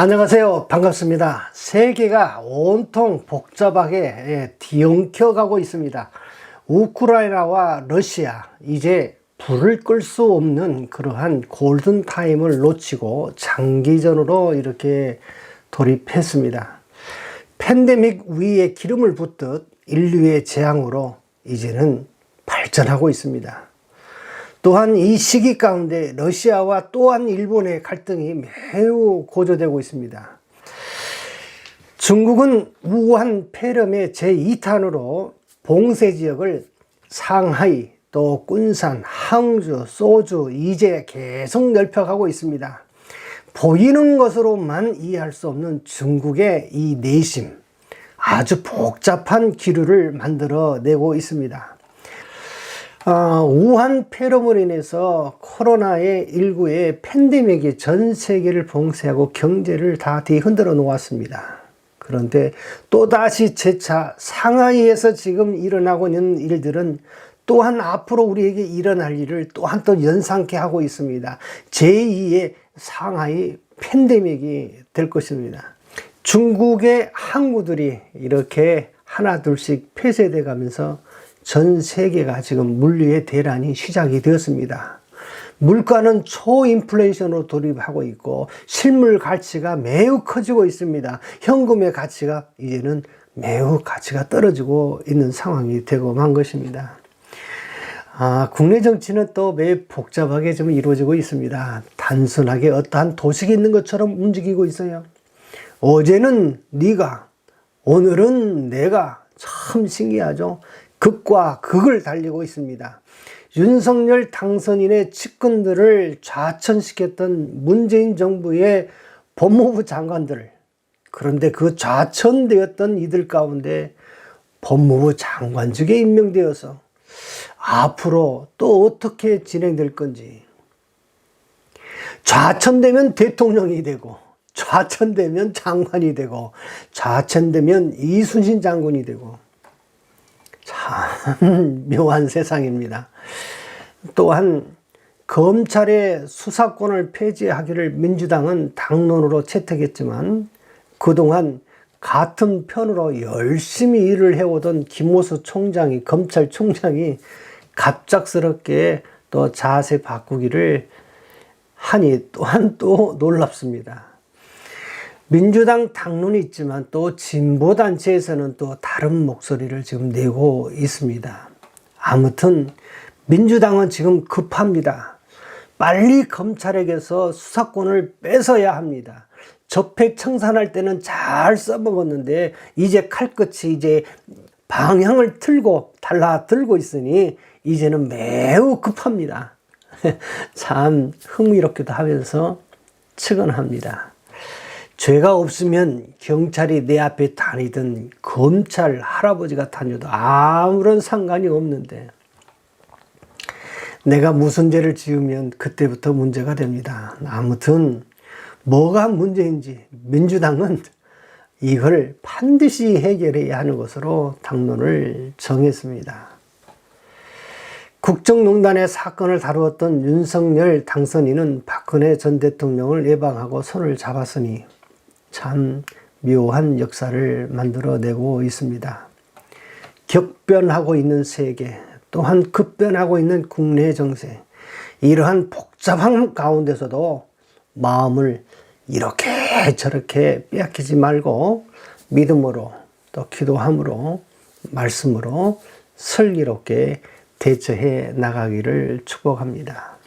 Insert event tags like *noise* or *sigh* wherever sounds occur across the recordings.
안녕하세요. 반갑습니다. 세계가 온통 복잡하게 예, 뒤엉켜 가고 있습니다. 우크라이나와 러시아, 이제 불을 끌 수 없는 그러한 골든타임을 놓치고 장기전으로 이렇게 돌입했습니다. 팬데믹 위에 기름을 붓듯 인류의 재앙으로 이제는 발전하고 있습니다. 또한 이 시기 가운데 러시아와 또한 일본의 갈등이 매우 고조되고 있습니다. 중국은 우한 폐렴의 제2탄으로 봉쇄 지역을 상하이, 또 꾼산, 항주, 소주, 이제 계속 넓혀가고 있습니다. 보이는 것으로만 이해할 수 없는 중국의 이 내심, 아주 복잡한 기류를 만들어내고 있습니다. 어, 우한 폐렴으로 인해서 코로나의 일구의 팬데믹이 전 세계를 봉쇄하고 경제를 다 뒤흔들어 놓았습니다. 그런데 또다시 재차 상하이에서 지금 일어나고 있는 일들은 또한 앞으로 우리에게 일어날 일을 또한 또 연상케 하고 있습니다. 제2의 상하이 팬데믹이 될 것입니다. 중국의 항구들이 이렇게 하나 둘씩 폐쇄돼 가면서 전 세계가 지금 물류의 대란이 시작이 되었습니다. 물가는 초인플레이션으로 돌입하고 있고 실물 가치가 매우 커지고 있습니다. 현금의 가치가 이제는 매우 가치가 떨어지고 있는 상황이 되고 만 것입니다. 아, 국내 정치는 또 매우 복잡하게 좀 이루어지고 있습니다. 단순하게 어떠한 도식이 있는 것처럼 움직이고 있어요. 어제는 네가, 오늘은 내가 참 신기하죠. 극과 극을 달리고 있습니다. 윤석열 당선인의 측근들을 좌천시켰던 문재인 정부의 법무부 장관들. 그런데 그 좌천되었던 이들 가운데 법무부 장관직에 임명되어서 앞으로 또 어떻게 진행될 건지. 좌천되면 대통령이 되고, 좌천되면 장관이 되고, 좌천되면 이순신 장군이 되고, 참 묘한 세상입니다. 또한 검찰의 수사권을 폐지하기를 민주당은 당론으로 채택했지만 그동안 같은 편으로 열심히 일을 해오던 김호수 총장이 검찰총장이 갑작스럽게 또 자세 바꾸기를 하니 또한 또 놀랍습니다. 민주당 당론이 있지만 또 진보단체에서는 또 다른 목소리를 지금 내고 있습니다. 아무튼 민주당은 지금 급합니다. 빨리 검찰에게서 수사권을 뺏어야 합니다. 적폐 청산할 때는 잘 써먹었는데 이제 칼끝이 이제 방향을 틀고 달라 들고 있으니 이제는 매우 급합니다. *laughs* 참 흥미롭기도 하면서 측은합니다. 죄가 없으면 경찰이 내 앞에 다니든 검찰 할아버지가 다녀도 아무런 상관이 없는데 내가 무슨 죄를 지으면 그때부터 문제가 됩니다. 아무튼 뭐가 문제인지 민주당은 이걸 반드시 해결해야 하는 것으로 당론을 정했습니다. 국정농단의 사건을 다루었던 윤석열 당선인은 박근혜 전 대통령을 예방하고 손을 잡았으니 참 묘한 역사를 만들어내고 있습니다. 격변하고 있는 세계, 또한 급변하고 있는 국내 정세, 이러한 복잡한 가운데서도 마음을 이렇게 저렇게 빼앗기지 말고 믿음으로 또 기도함으로 말씀으로 슬기롭게 대처해 나가기를 축복합니다.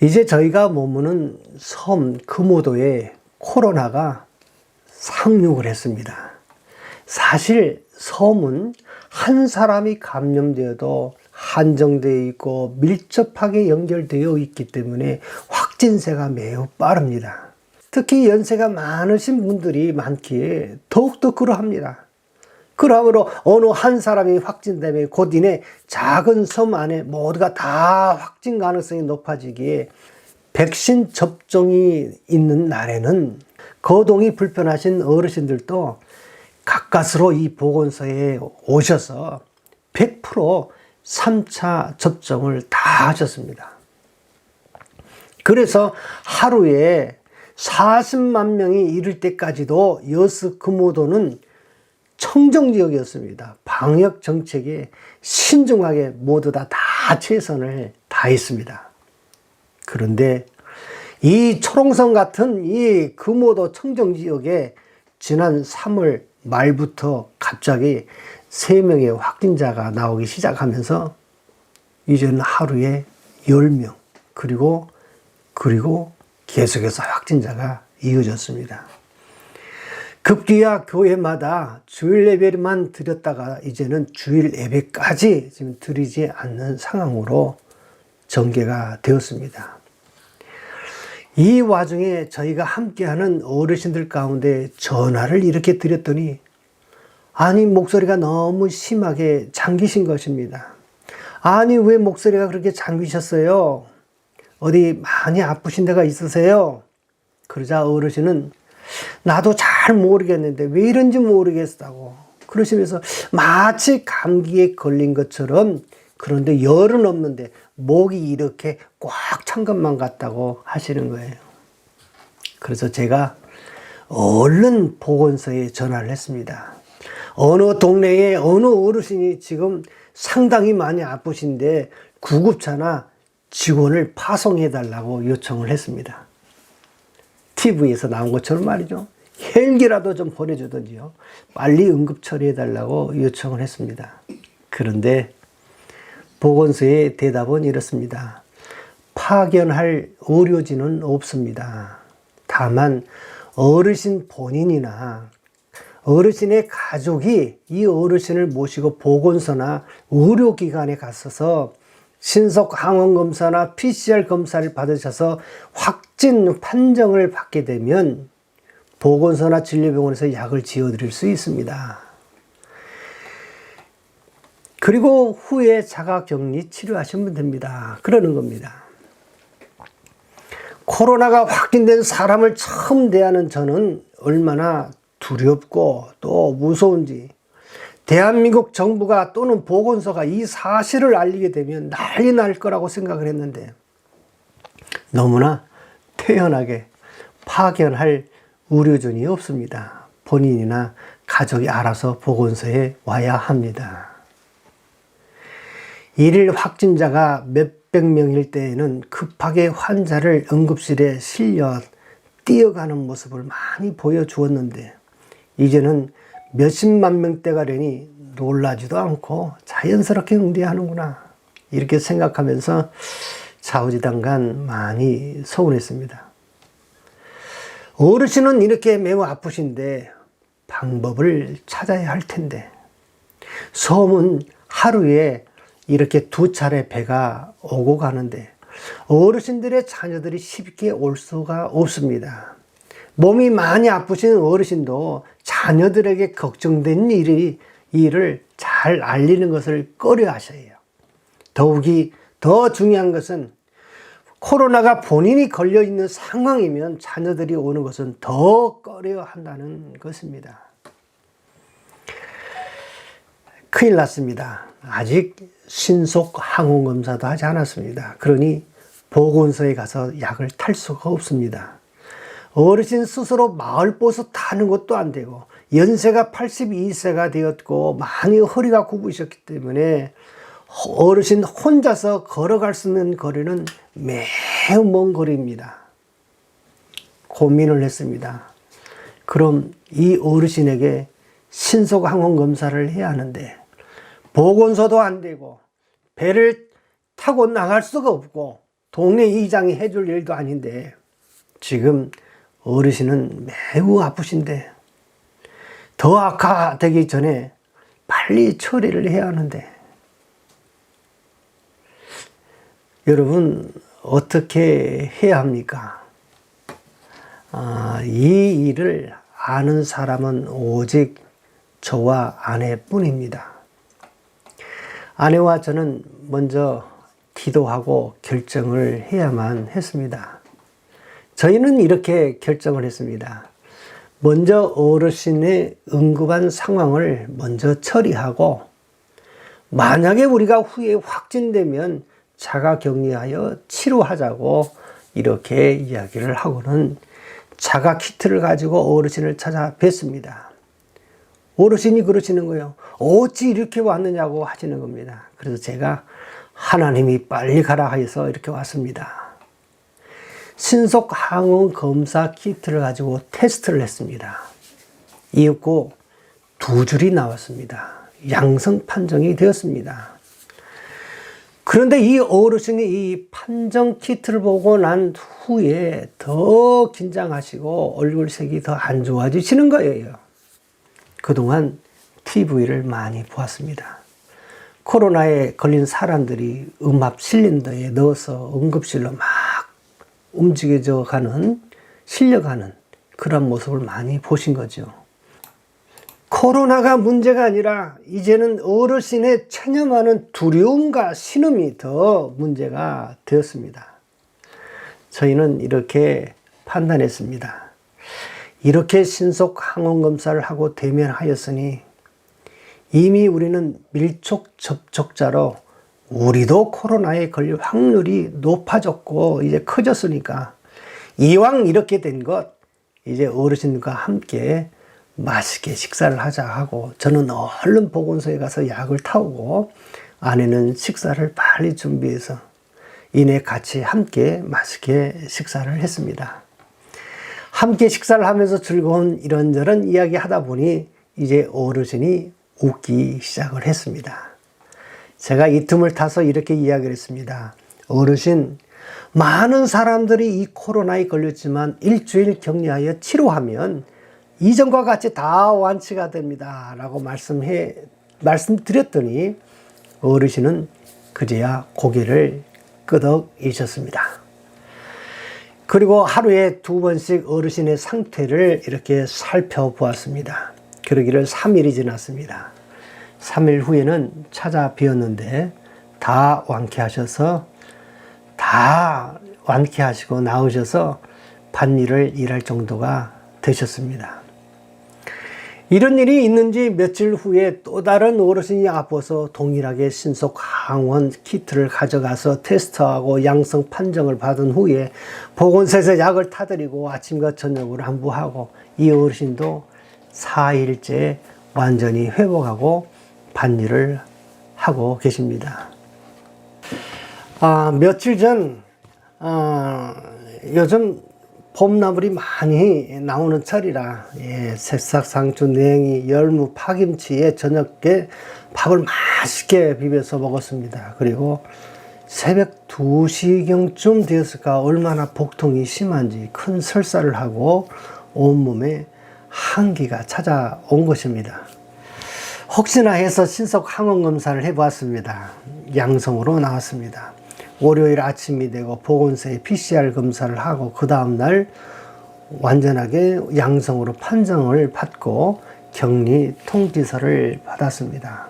이제 저희가 머무는 섬 금오도에 코로나가 상륙을 했습니다. 사실 섬은 한 사람이 감염되어도 한정되어 있고 밀접하게 연결되어 있기 때문에 확진세가 매우 빠릅니다. 특히 연세가 많으신 분들이 많기에 더욱더 그러합니다. 그러므로 어느 한 사람이 확진되면 곧 이내 작은 섬 안에 모두가 다 확진 가능성이 높아지기에 백신 접종이 있는 날에는 거동이 불편하신 어르신들도 가까스로 이 보건소에 오셔서 100% 3차 접종을 다 하셨습니다. 그래서 하루에 40만 명이 이를 때까지도 여수 금오도는 청정 지역이었습니다. 방역 정책에 신중하게 모두 다, 다 최선을 다했습니다. 그런데 이 초롱성 같은 이 금오도 청정 지역에 지난 3월 말부터 갑자기 3명의 확진자가 나오기 시작하면서 이제는 하루에 10명 그리고 그리고 계속해서 확진자가 이어졌습니다. 급기야 교회마다 주일 예배만 드렸다가 이제는 주일 예배까지 지금 드리지 않는 상황으로 전개가 되었습니다. 이 와중에 저희가 함께하는 어르신들 가운데 전화를 이렇게 드렸더니 아니 목소리가 너무 심하게 잠기신 것입니다. 아니 왜 목소리가 그렇게 잠기셨어요? 어디 많이 아프신 데가 있으세요? 그러자 어르신은 나도 잘 모르겠는데 왜 이런지 모르겠다고 그러시면서 마치 감기에 걸린 것처럼 그런데 열은 없는데 목이 이렇게 꽉 찬 것만 같다고 하시는 거예요. 그래서 제가 얼른 보건소에 전화를 했습니다. 어느 동네에 어느 어르신이 지금 상당히 많이 아프신데 구급차나 직원을 파송해 달라고 요청을 했습니다. TV에서 나온 것처럼 말이죠. 헬기라도 좀 보내주든지요. 빨리 응급 처리해 달라고 요청을 했습니다. 그런데 보건소의 대답은 이렇습니다. 파견할 의료진은 없습니다. 다만 어르신 본인이나 어르신의 가족이 이 어르신을 모시고 보건소나 의료기관에 갔어서 신속 항원 검사나 PCR 검사를 받으셔서 확진 판정을 받게 되면 보건소나 진료병원에서 약을 지어 드릴 수 있습니다. 그리고 후에 자가 격리 치료하시면 됩니다. 그러는 겁니다. 코로나가 확진된 사람을 처음 대하는 저는 얼마나 두렵고 또 무서운지 대한민국 정부가 또는 보건소가 이 사실을 알리게 되면 난리 날 거라고 생각을 했는데 너무나 태연하게 파견할 의료진이 없습니다. 본인이나 가족이 알아서 보건소에 와야 합니다. 일일 확진자가 몇백 명일 때에는 급하게 환자를 응급실에 실려 뛰어가는 모습을 많이 보여주었는데 이제는 몇십만 명대가 되니 놀라지도 않고 자연스럽게 응대하는구나 이렇게 생각하면서 좌우지단간 많이 서운했습니다. 어르신은 이렇게 매우 아프신데 방법을 찾아야 할 텐데 섬은 하루에 이렇게 두 차례 배가 오고 가는데 어르신들의 자녀들이 쉽게 올 수가 없습니다. 몸이 많이 아프신 어르신도 자녀들에게 걱정된 일이 일을 잘 알리는 것을 꺼려 하셔요. 더욱이 더 중요한 것은 코로나가 본인이 걸려 있는 상황이면 자녀들이 오는 것은 더 꺼려 한다는 것입니다. 큰일 났습니다. 아직 신속 항원 검사도 하지 않았습니다. 그러니 보건소에 가서 약을 탈 수가 없습니다. 어르신 스스로 마을 버스 타는 것도 안 되고 연세가 82세가 되었고 많이 허리가 굽으셨기 때문에 어르신 혼자서 걸어갈 수 있는 거리는 매우 먼 거리입니다. 고민을 했습니다. 그럼 이 어르신에게 신속 항원 검사를 해야 하는데 보건소도 안 되고 배를 타고 나갈 수가 없고 동네 이장이 해줄 일도 아닌데 지금 어르신은 매우 아프신데 더 악화되기 전에 빨리 처리를 해야 하는데 여러분 어떻게 해야 합니까? 아, 이 일을 아는 사람은 오직 저와 아내뿐입니다. 아내와 저는 먼저 기도하고 결정을 해야만 했습니다. 저희는 이렇게 결정을 했습니다. 먼저 어르신의 응급한 상황을 먼저 처리하고 만약에 우리가 후에 확진되면 자가 격리하여 치료하자고 이렇게 이야기를 하고는 자가 키트를 가지고 어르신을 찾아 뵀습니다. 어르신이 그러시는 거예요. 어찌 이렇게 왔느냐고 하시는 겁니다. 그래서 제가 하나님이 빨리 가라 하여서 이렇게 왔습니다. 신속 항원 검사 키트를 가지고 테스트를 했습니다. 이윽고 두 줄이 나왔습니다. 양성 판정이 되었습니다. 그런데 이 어르신이 이 판정 키트를 보고 난 후에 더 긴장하시고 얼굴색이 더 안 좋아지시는 거예요. 그동안 TV를 많이 보았습니다. 코로나에 걸린 사람들이 음압 실린더에 넣어서 응급실로 막 움직여져 가는, 실려가는 그런 모습을 많이 보신 거죠. 코로나가 문제가 아니라 이제는 어르신의 체념하는 두려움과 신음이 더 문제가 되었습니다. 저희는 이렇게 판단했습니다. 이렇게 신속 항원 검사를 하고 대면하였으니 이미 우리는 밀접 접촉자로 우리도 코로나에 걸릴 확률이 높아졌고 이제 커졌으니까 이왕 이렇게 된 것 이제 어르신과 함께 맛있게 식사를 하자 하고 저는 얼른 보건소에 가서 약을 타오고 아내는 식사를 빨리 준비해서 이내 같이 함께 맛있게 식사를 했습니다. 함께 식사를 하면서 즐거운 이런저런 이야기 하다 보니 이제 어르신이 웃기 시작을 했습니다. 제가 이 틈을 타서 이렇게 이야기를 했습니다. 어르신, 많은 사람들이 이 코로나에 걸렸지만 일주일 격리하여 치료하면 이전과 같이 다 완치가 됩니다. 라고 말씀해, 말씀드렸더니 어르신은 그제야 고개를 끄덕이셨습니다. 그리고 하루에 두 번씩 어르신의 상태를 이렇게 살펴보았습니다. 그러기를 3일이 지났습니다. 3일 후에는 찾아뵈었는데 다 완쾌하셔서 다 완쾌하시고 나으셔서 반일을 일할 정도가 되셨습니다. 이런 일이 있는 지 며칠 후에 또 다른 어르신이 아파서 동일하게 신속 항원 키트를 가져가서 테스트하고 양성 판정을 받은 후에 보건소에서 약을 타드리고 아침과 저녁으로 한부하고 이 어르신도 4일째 완전히 회복하고 반일을 하고 계십니다. 아, 며칠 전, 아, 요즘 봄나물이 많이 나오는 철이라 예, 새싹 상추, 냉이, 열무, 파김치에 저녁에 밥을 맛있게 비벼서 먹었습니다. 그리고 새벽 2시경쯤 되었을까 얼마나 복통이 심한지 큰 설사를 하고 온몸에 한기가 찾아온 것입니다. 혹시나 해서 신속 항원 검사를 해보았습니다. 양성으로 나왔습니다. 월요일 아침이 되고 보건소에 PCR 검사를 하고 그 다음날 완전하게 양성으로 판정을 받고 격리 통지서를 받았습니다.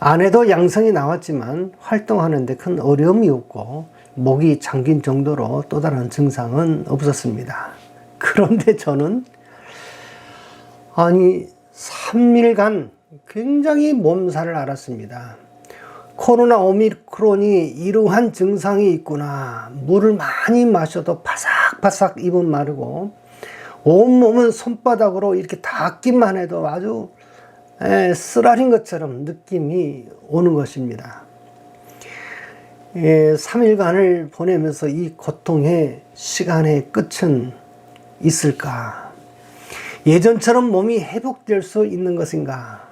아내도 양성이 나왔지만 활동하는데 큰 어려움이 없고 목이 잠긴 정도로 또 다른 증상은 없었습니다. 그런데 저는 아니 3일간 굉장히 몸살을 앓았습니다. 코로나 오미크론이 이러한 증상이 있구나. 물을 많이 마셔도 바삭바삭 입은 마르고 온몸은 손바닥으로 이렇게 닿기만 해도 아주 에, 쓰라린 것처럼 느낌이 오는 것입니다. 예, 3일간을 보내면서 이 고통의 시간의 끝은 있을까? 예전처럼 몸이 회복될 수 있는 것인가?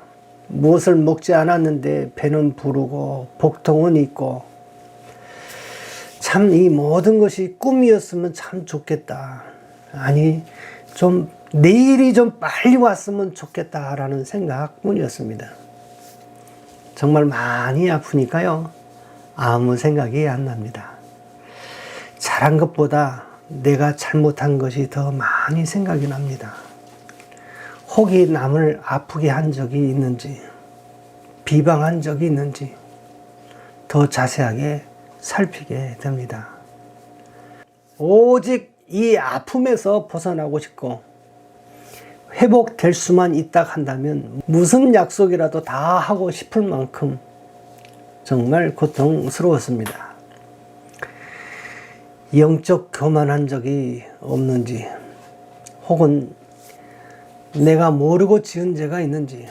무엇을 먹지 않았는데 배는 부르고 복통은 있고 참 이 모든 것이 꿈이었으면 참 좋겠다. 아니 좀 내일이 좀 빨리 왔으면 좋겠다라는 생각뿐이었습니다. 정말 많이 아프니까요. 아무 생각이 안 납니다. 잘한 것보다 내가 잘못한 것이 더 많이 생각이 납니다. 혹이 남을 아프게 한 적이 있는지, 비방한 적이 있는지 더 자세하게 살피게 됩니다. 오직 이 아픔에서 벗어나고 싶고, 회복될 수만 있다 한다면 무슨 약속이라도 다 하고 싶을 만큼 정말 고통스러웠습니다. 영적 교만한 적이 없는지, 혹은 내가 모르고 지은 죄가 있는지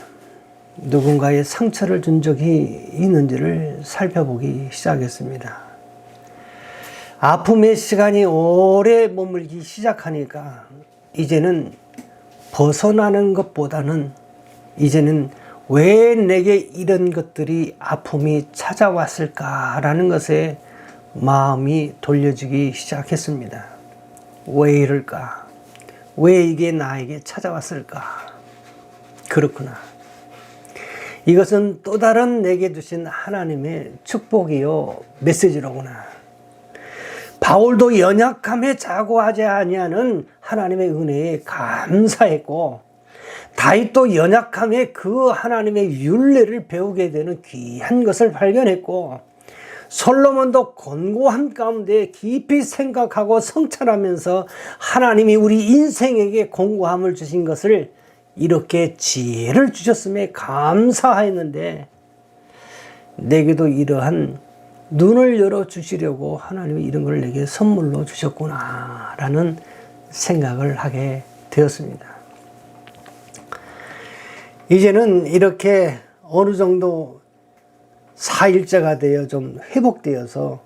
누군가의 상처를 준 적이 있는지를 살펴보기 시작했습니다. 아픔의 시간이 오래 머물기 시작하니까 이제는 벗어나는 것보다는 이제는 왜 내게 이런 것들이 아픔이 찾아왔을까라는 것에 마음이 돌려지기 시작했습니다. 왜 이럴까? 왜 이게 나에게 찾아왔을까? 그렇구나. 이것은 또 다른 내게 주신 하나님의 축복이요 메시지로구나. 바울도 연약함에 자고하지 아니하는 하나님의 은혜에 감사했고 다윗도 연약함에 그 하나님의 윤례를 배우게 되는 귀한 것을 발견했고 솔로몬도 곤고한 가운데 깊이 생각하고 성찰하면서 하나님이 우리 인생에게 공고함을 주신 것을 이렇게 지혜를 주셨음에 감사하였는데 내게도 이러한 눈을 열어 주시려고 하나님이 이런 걸 내게 선물로 주셨구나라는 생각을 하게 되었습니다. 이제는 이렇게 어느 정도 4일째가 되어 좀 회복되어서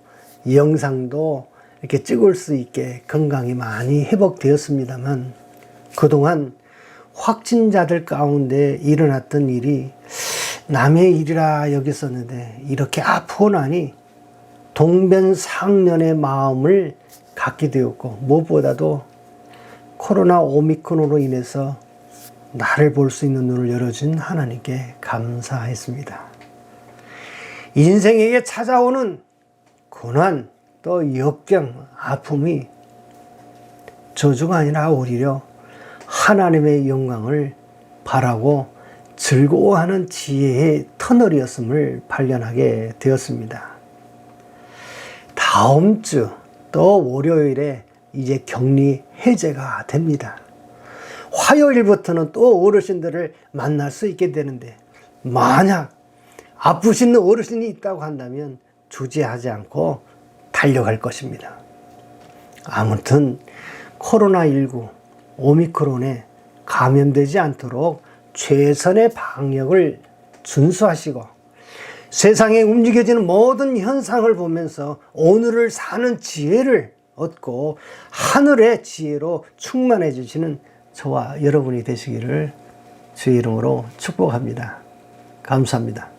영상도 이렇게 찍을 수 있게 건강이 많이 회복되었습니다만 그동안 확진자들 가운데 일어났던 일이 남의 일이라 여겼었는데 이렇게 아프고 나니 동변상련의 마음을 갖게 되었고 무엇보다도 코로나 오미크론으로 인해서 나를 볼 수 있는 눈을 열어준 하나님께 감사했습니다. 인생에게 찾아오는 고난 또 역경 아픔이 저주가 아니라 오히려 하나님의 영광을 바라고 즐거워하는 지혜의 터널이었음을 발견하게 되었습니다. 다음 주 또 월요일에 이제 격리 해제가 됩니다. 화요일부터는 또 어르신들을 만날 수 있게 되는데 만약 아프신 어르신이 있다고 한다면 주저하지 않고 달려갈 것입니다. 아무튼 코로나19 오미크론에 감염되지 않도록 최선의 방역을 준수하시고 세상에 움직여지는 모든 현상을 보면서 오늘을 사는 지혜를 얻고 하늘의 지혜로 충만해 주시는 저와 여러분이 되시기를 주의 이름으로 축복합니다. 감사합니다.